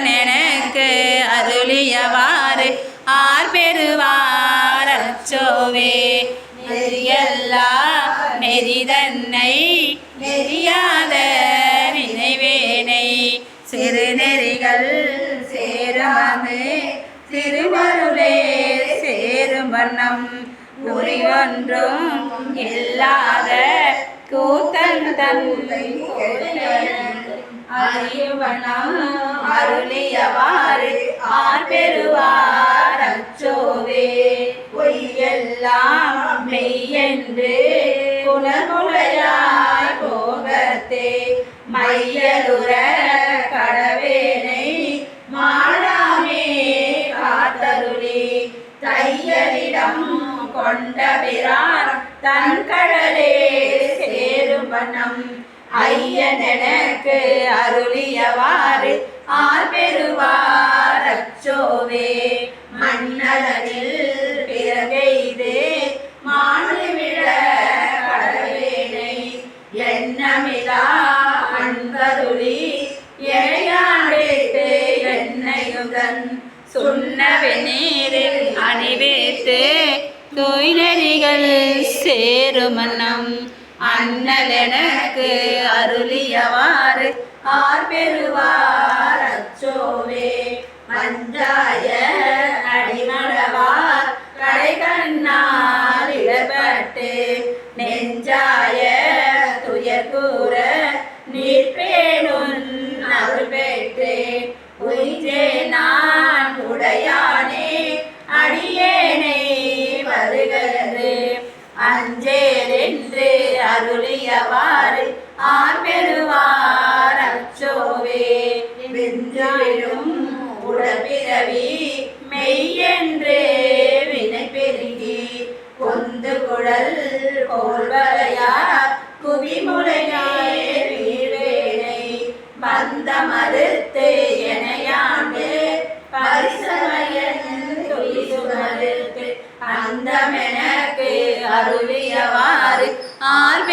எனக்கு அருளியவாறு ஆர் பெறுவார் அச்சோவே நெறியல்லா நெறிதன்னை நெறியாத நினைவேனை. சிறு நெறிகள் திருவருளே சேரும் வண்ணம். ஒன்றும் இல்லாத கூத்தன் தன்னை அறிவனம் அருளியவாறு ஆர் பெறுவார் அச்சோவே பொய்யெல்லாம் மெய்யென்று புலமுலையாய் போகத்தே. மையலுற கடவேனை மாறாமே காத்தருளி. தையலிடம் கொண்ட பிரான் தன் கடலே சேரும் வண்ணம் அருளியவாறு ஆர்பெருவார் அச்சோவே. மன்னதனில் பிறகெய்து மாண்டு விழ கடவேனை எண்ணமிலா அன்பருளி எனையாண்டிட்டு என்னையுடன். சுண்ணவே நீரில் அணிவித்து தூய்நெறிகள் சேருமன்னம். அண்ணலெனக்கு அருளியவாறு ஆர் பெறுவார் அச்சோவே. பஞ்சாய அடிமடவார் கடை கண்ணால் இடப்பட்டு நெஞ்சாய துயர் கூற நீர் பேணும் அருள் பெற்று உயிரே நான் உடையானே அடியேனை வருகிறது. அஞ்சேரென்று அருளியவாறு ஆர் பெறுவார் அச்சோவே. விந்துவிடும் உடற்பிறவி மெய்யென்றே வினை பெருகி. கொந்து குழல் கோல்வரையார் குவிமுலையே வீழ்வேனை. வந்த மறுத்து எனையாண்டு பரிசமயன் அந்த மெனக்கு அருளியவாறு ஆர்